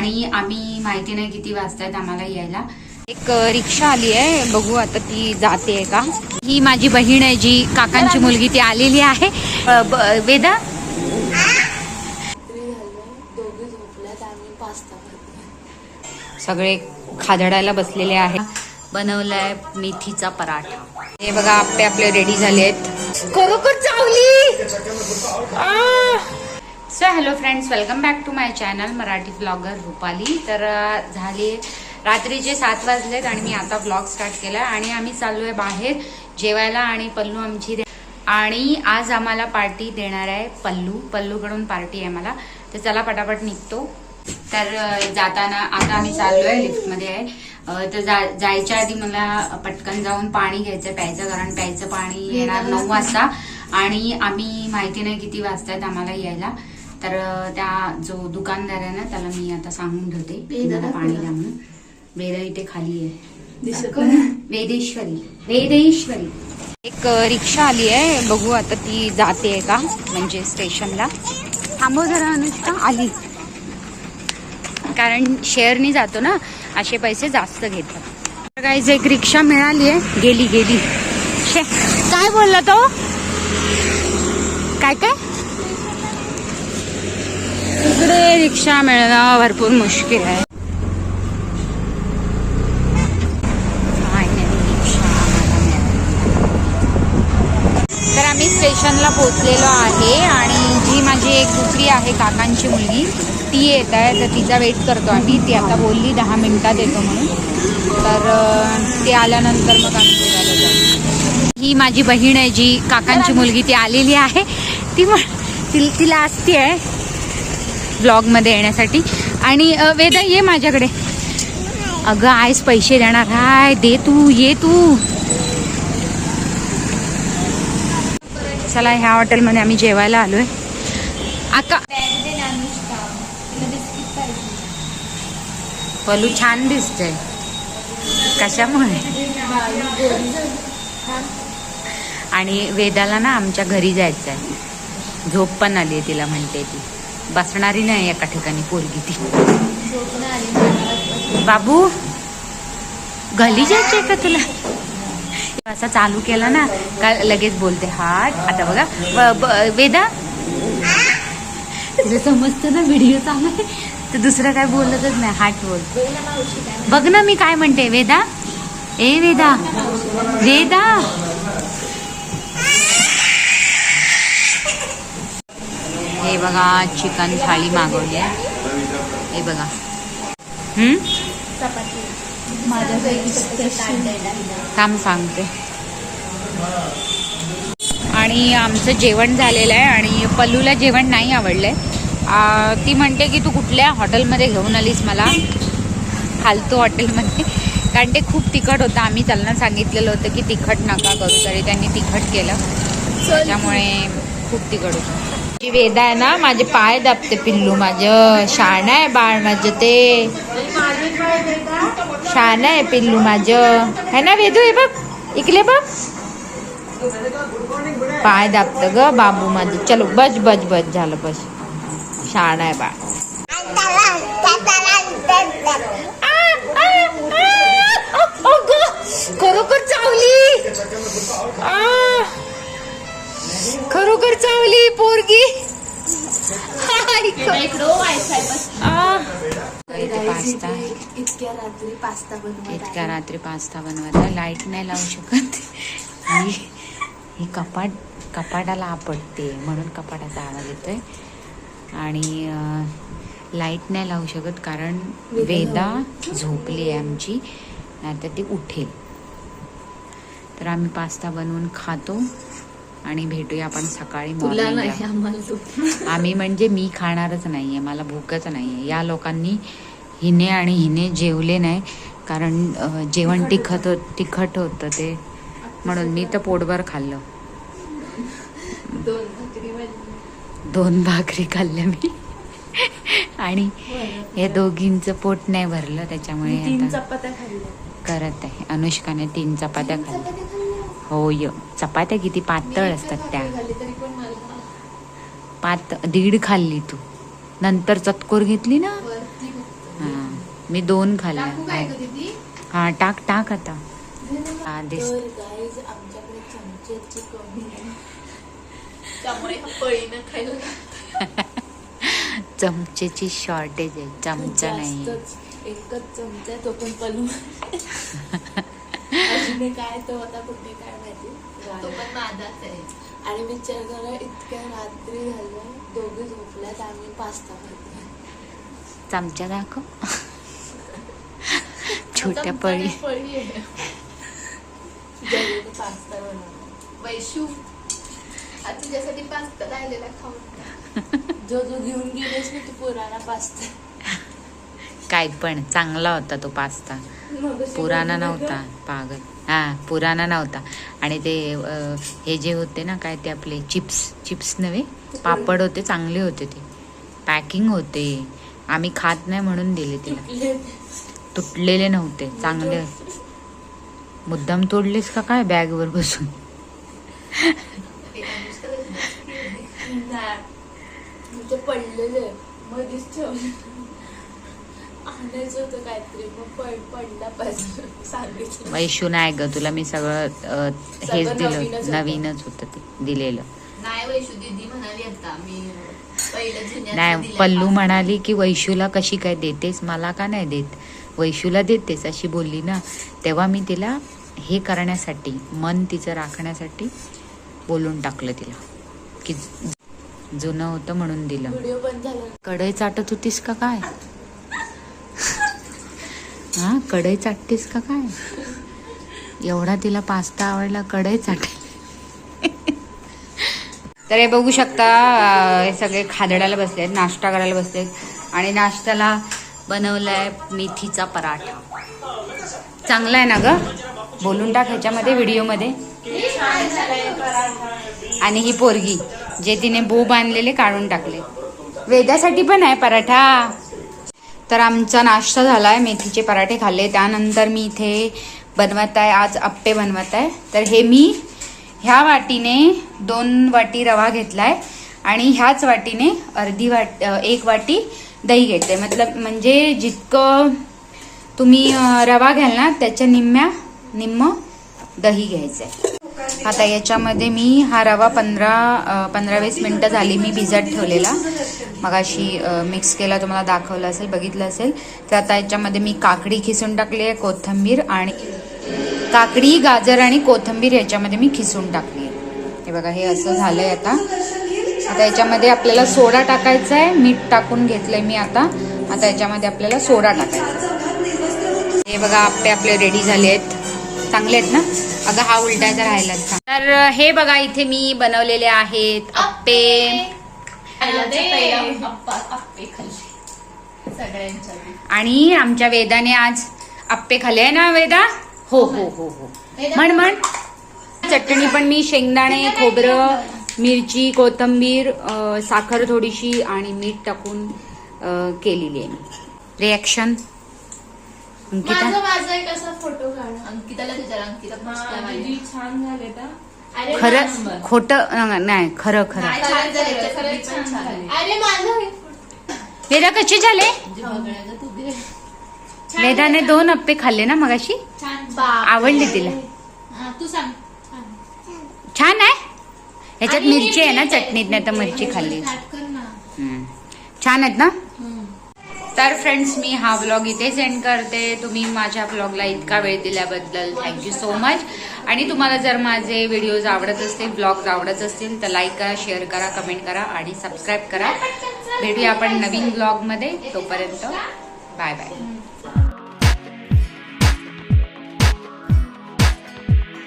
आणि आम्ही माहिती नाही किती वाजतायत आम्हाला यायला. एक रिक्षा आली आहे. बघू आता ती जाते का. ही माझी बहीण आहे जी काकांची मुलगी ती आलेली आहे. वेदा? सगळे खादडायला बसलेले आहेत. बनवलाय मेथीचा पराठा. हे बघा आपले आपले रेडी झाले आहेत खरोखर चावली! So hello friends welcome back to my channel Marathi blogger Rupali तर झाली झाले रात्रीचे सात वाजलेत आणि मी आता ब्लॉग स्टार्ट केला आणि आम्ही चाललो आहे बाहेर जेवायला आणि पल्लू आमची आणि आज आम्हाला पार्टी देणार आहे पल्लू. पल्लूकडून पार्टी आहे मला तर चला पटापट निघतो. तर जाताना आता आम्ही चाललोय लिफ्टमध्ये आहे. तर जा- जायच्या आधी मला पटकन जाऊन पाणी घ्यायचं प्यायचं कारण प्यायचं पाणी येणार नऊ वाजता. आणि आम्ही माहिती नाही किती वाजतायत आम्हाला यायला. तर त्या जो दुकानदार आहे ना त्याला मी आता सांगून ठेवते. पाणी द्या म्हणून. वेदा इथे खाली आहे. वेदेश्वरी. वेदेश्वरी. एक रिक्षा आली आहे. बघू आता ती जाते का? म्हणजे स्टेशनला. थांबव जरा अनुष्का. आली. कारण शेअरनी जातो ना असे पैसे जास्त घेतात. काहीच एक रिक्षा मिळाली आहे. गेली गेली. शे काय बोलला तो? काय काय? रिक्षा मिळणं भरपूर मुश्किल आहे. तर आम्ही स्टेशनला पोहोचलेलो आहे आणि जी माझी एक दुसरी आहे काकांची मुलगी ती येत आहे तर तिचा वेट करतो आम्ही. ती आता बोलली दहा मिनिटात येतो म्हणून. तर ते आल्यानंतर मग आम्ही जाऊ. ही माझी बहीण आहे जी काकांची मुलगी ती आलेली आहे. ती म्हण ति- तिला असती आहे. ब्लॉगमध्ये येण्यासाठी. आणि वेदा ये माझ्याकडे. अगं आयस पैसे देणार हाय. दे तू ये तू. चला ह्या हॉटेलमध्ये आम्ही जेवायला आलोय. आका पलू छान दिसतंय. कशामुळे? आणि वेदाला ना आमच्या घरी जायचं आहे झोप पण आली आहे तिला म्हणते ती. बसणारी नाही एका ठिकाणी पोरगी ती. बाबू घाली जायचे का तुला? असा चालू केला ना का लगेच बोलते हाट आता बघा वेदा तुला समजतं ना व्हिडिओ चालू आहे? तर दुसरं काय बोलतच नाही हाट बोल. बघ ना मी काय म्हणते वेदा ए वेदा वेदा हे बघा चिकन थाळी मागवली आहे. हे बघा. काम सांगते. आणि आमचं जेवण झालेलं आहे आणि पल्लूला जेवण नाही आवडलंय. आ, ती म्हणते की तू कुठल्या हॉटेलमध्ये घेऊन आलीस मला? फालतू हॉटेलमध्ये. कारण ते खूप तिखट होतं. आम्ही त्यांना सांगितलेलं होतं की तिखट नका करू. तरी त्यांनी तिखट केलं. त्याच्यामुळे खूप तिखट होतं. जी वेदा आहे ना माझे पाय दाबते पिल्लू माझं शाण आहे बाळ माझं ते. शान आहे पिल्लू माझं. है ना वेदू हे बघ इकले बघ. पाय दाबत ग बाबू माझं. चलो बस बस बस झालं बस. शान आहे बाळ. रात्री पास्ता बनवत इतक्या रात्री पास्ता बनवायला. लाइट नाही लावू शकत. ही ही कपाट कपाटाला आपटते. म्हणून कपाटाचा आवाज येतोय. आणि लाइट नाही लावू शकत कारण वेदा झोपली आहे आमची. नाहीतर ती उठेल. तर आम्ही पास्ता बनवून खातो. आणि भेटूया आपण सकाळी. नाही आम्ही म्हणजे मी खाणारच नाहीये. मला भूकच नाहीये. या लोकांनी हिने आणि हिने जेवले नाही कारण जेवण तिखट होत तिखट होतं ते. म्हणून मी तर पोटभर खाल्लं. दोन भाकरी भाजी. दोन भाकरी खाल्ल्या मी. आणि हे दोघींचं पोट नाही भरलं त्याच्यामुळे करत आहे. अनुष्काने तीन चपात्या खाल्ल्या. खाल्ल्या? होय चपात्या किती पातळ असतात त्या. पात दीड खाल्ली तू. नंतर चतकोर घेतली ना? मी दोन खाल्ल्या. हा टाक टाक आता. हा दिस. चमचेची शॉर्टेज आहे. चमचा नाही. एकच चमचा तो पण पलू. काय तो आता कुठे काय माहिती? तो पण माझाच आहे. आणि विचार करा इतक्या रात्री झालं दोघे झोपल्यात आम्ही पास्ता खातो चमचा दाखव. छोट्या पळी वैशू तुझ्यासाठी पास्ता राहिलेला जो जो घेऊन गेलेस ना तू पुराणा पास्ता काय पण चांगला होता तो पास्ता. पुराणा नव्हता पागल. हा पुराणा नव्हता. आणि ते हे जे होते ना काय ते आपले चिप्स चिप्स नव्हे पापड होते चांगले होते ते. पॅकिंग होते. आम्ही खात नाही म्हणून दिले तिला. तुटलेले नव्हते चांगले. मुद्दाम तोडलेस का काय बॅगवर बसून? पडलेले पडला पाहिजे सांगितलं. वैशू नाही ग तुला मी सगळं हेच दिलं. नवीनच होतं. ते दिलेलं. नाही वैशू दीदी म्हणाली आता मी पहिलं जुन्याचं नाही दिलंय पल्लू. म्हणाली की वैशूला कशी काय देतेस मला का नाही देत? वैशूला देतेस अशी बोलली ना तेव्हा मी तिला हे करण्यासाठी मन तिचं राखण्यासाठी बोलून टाकलं तिला. की जुनं होतं म्हणून दिलं. कढई चाटत होतीस का काय? हा कढई चाटतीस का काय? एवढा तिला पास्ता आवडला कढई चाट तर हे बघू शकता हे सगळे खादडायला बसलेत नाश्ता करायला बसलेत. आणि नाश्त्याला बनवलाय मेथीचा पराठा. चांगला आहे ना ग? बोलून टाक ह्याच्यामध्ये व्हिडिओमध्ये. आणि ही पोरगी जे तिने बो बांधलेले काढून टाकले. वेद्यासाठी पण आहे पराठा. तर आमचा नाश्ता झाला आहे मेथीचे पराठे खाल्ले. त्यानंतर मी इथे बनवत आहे आज अप्पे बनवत आहे तर हे मी ह्या वाटीने दोन वाटी रवा घेतलाय आणि ह्याच वाटीने अर्धी वाट एक वाटी दही घेते. मतलब म्हणजे जितकं तुम्ही रवा घ्याल ना त्याच्या निम्म्या निम्म दही घ्यायचं आहे आता याच्यामध्ये मी हा रवा पंधरा पंधरा वीस मिनटं झाली मी भिजत ठेवलेला. मगाशी मिक्स केला तुम्हाला दाखवलं असेल बघितलं असेल. तर आता याच्यामध्ये मी काकडी खिसून टाकली आहे कोथिंबीर आणि काकडी गाजर आणि कोथिंबीर याच्यामध्ये मी खिसून टाकली आहे. हे बघा हे असं झालंय आता. आता याच्यामध्ये आपल्याला सोडा टाकायचा आहे. मीठ टाकून घेतलंय मी आता. आता याच्यामध्ये आपल्याला सोडा टाकायचा. आहे. हे बघा आप्पे आपले रेडी झाले आहेत. चांगले आहेत ना? अगं हा उलटायचा राहिलाच का तर. हे बघा इथे मी बनवलेले आहेत आप्पे. आणि आमच्या वेदाने आज आप्पे खाल्ले आहे ना वेदा? हो हो हो हो. म्हण म्हण. चटणी पण मी शेंगदाणे खोबरं मिरची कोथिंबीर साखर थोडीशी आणि मीठ टाकून केलेली आहे मी. रिॲक्शन अंकिता? अरे खरं खोटं नाही खरं खरं. वेदा कसे झाले? म्हणजे वेदाने. दोन अप्पे खाल्ले ना मगाशी. आवडली तिला. हा, तू सांग. छान. छान आहे? ह्याच्यात हे मिरची आहे ना. चटणीत नाही तर मिरची खाल्ली. छान आहेत ना. तर फ्रेंड्स मी हा व्लॉग इथे सेंड करते. तुम्ही माझ्या व्लॉगला इतका वेळ दिल्याबद्दल थँक्यू सो मच आणि तुम्हाला जर माझे व्हिडिओज आवडत असतील ब्लॉग्स आवडत असतील तर लाईक करा शेअर करा कमेंट करा आणि सबस्क्राईब करा. भेटूया आपण नवीन ब्लॉगमध्ये तोपर्यंत बाय बाय